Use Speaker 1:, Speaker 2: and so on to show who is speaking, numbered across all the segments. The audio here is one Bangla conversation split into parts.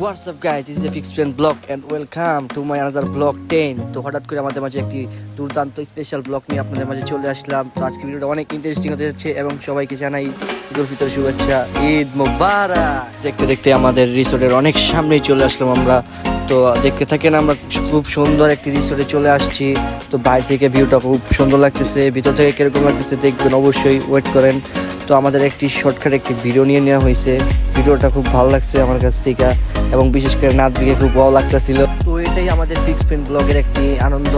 Speaker 1: What's up guys is a fix friend blog and welcome to my another blog then তো হঠাৎ করে আমাদের মাঝে একটি দুর্দান্ত স্পেশাল ব্লগ নিয়ে আপনাদের মাঝে চলে আসলাম। তো আজকে ভিডিওটা অনেক ইন্টারেস্টিং হতে যাচ্ছে এবং সবাইকে জানাই ঈদুল ফিতর শুভেচ্ছা। ঈদ মোবারক। দেখতে দেখতে আমাদের রিসোর্টের অনেক সামনেই চলে আসলাম আমরা। তো দেখতে থাকেন আমরা খুব সুন্দর একটি রিসোর্টে চলে আসছি। তো বাইরে থেকে ভিউটা খুব সুন্দর লাগতেছে। ভিতর থেকে কীরকম লাগতেছে, দেখবেন অবশ্যই ওয়েট করেন। তো আমাদের একটি শর্টকাট একটি ভিডিও নিয়ে নেওয়া হয়েছে। ভিডিওটা খুব ভালো লাগছে আমার কাছ থেকে এবং বিশেষ করে নাচ দিকে খুব ভালো লাগতেছিল। তো এটাই আমাদের ফিক্স প্রিন্ট ব্লগের একটি আনন্দ।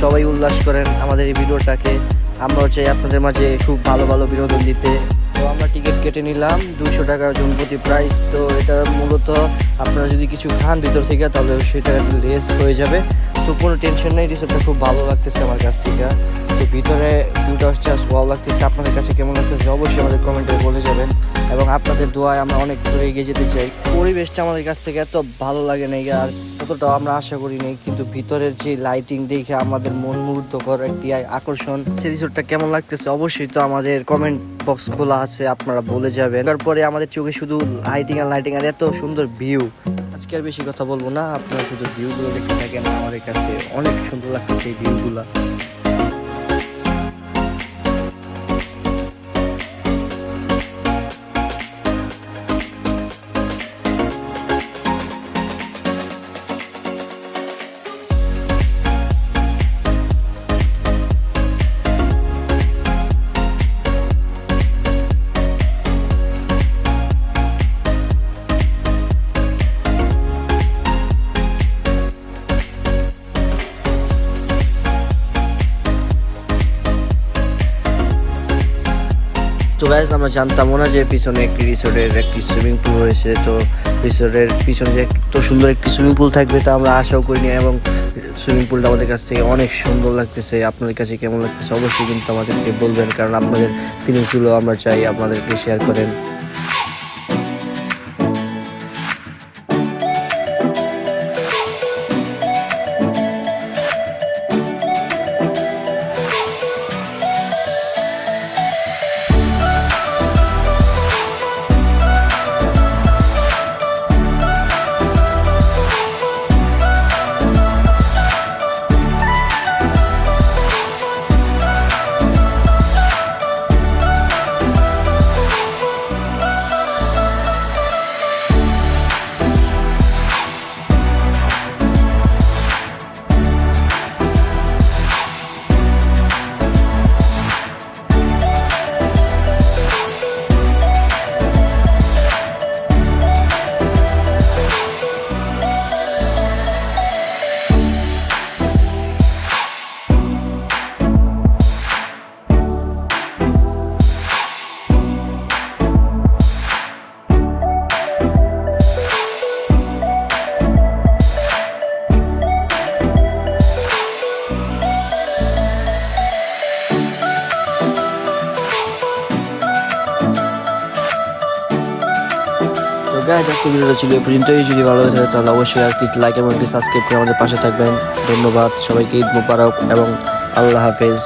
Speaker 1: সবাই উল্লাস করেন আমাদের এই ভিডিওটাকে আমরাও চাই আপনাদের মাঝে খুব ভালো ভালো বিনোদন দিতে। তো আমরা টিকিট কেটে নিলাম দুশো টাকা জন প্রতি প্রাইস তো এটা মূলত আপনারা যদি কিছু খান ভিতর থেকে, তাহলে সেটা লেস হয়ে যাবে। তো কোনো টেনশন নেই রিসোর্টটা খুব ভালো লাগতেছে আমার কাছ থেকে। তো ভিতরে ভিউটা হচ্ছে ভালো লাগতেছে। আপনাদের কাছে কেমন লাগতেছে? অবশ্যই আমাদের কমেন্টে বলে যাবেন। এবং আপনাদের দোয়ায় আমরা অনেক দূরে এগিয়ে যেতে চাই। পরিবেশটা আমাদের কাছ থেকে এত ভালো লাগে নাই আর ততটাও আমরা আশা করি নাই, কিন্তু ভিতরের যে লাইটিং দেখে আমাদের মন মুগ্ধকর একটি আকর্ষণ সেই রিসোর্টটা কেমন লাগতেছে অবশ্যই তো আমাদের কমেন্ট বক্স খোলা আছে, আপনারা বলে যাবেন। তারপরে আমাদের চোখে শুধু লাইটিং আর লাইটিং আর এত সুন্দর ভিউ আজকে আর বেশি কথা বলব না, আপনারা শুধু ভিউগুলো দেখতে থাকেন, আমাদের কাছে অনেক সুন্দর লাগতেছে এই ভিউগুলো তো গাইজ আমরা জানতামও না যে পিছনে একটি রিসোর্টের একটি সুইমিং পুল রয়েছে। তো রিসোর্টের পিছনে যে এত সুন্দর একটি সুইমিং পুল থাকবে তা আমরা আশাও করিনি এবং সুইমিং পুলটা আমাদের কাছ থেকে অনেক সুন্দর লাগতেছে। আপনাদের কাছে কেমন লাগতেছে অবশ্যই কিন্তু আমাদেরকে বলবেন, কারণ আপনাদের ফিলিংসগুলো আমরা চাই, আপনাদেরকে শেয়ার করেন। গাইজ আজকে ভিডিওটা ছিল এই পর্যন্তই। যদি ভালো থাকে, তাহলে অবশ্যই আর কি লাইক এবং একটি সাবস্ক্রাইব করে আমাদের পাশে থাকবেন। ধন্যবাদ। সবাইকে ঈদ মুবারক এবং আল্লাহ হাফেজ।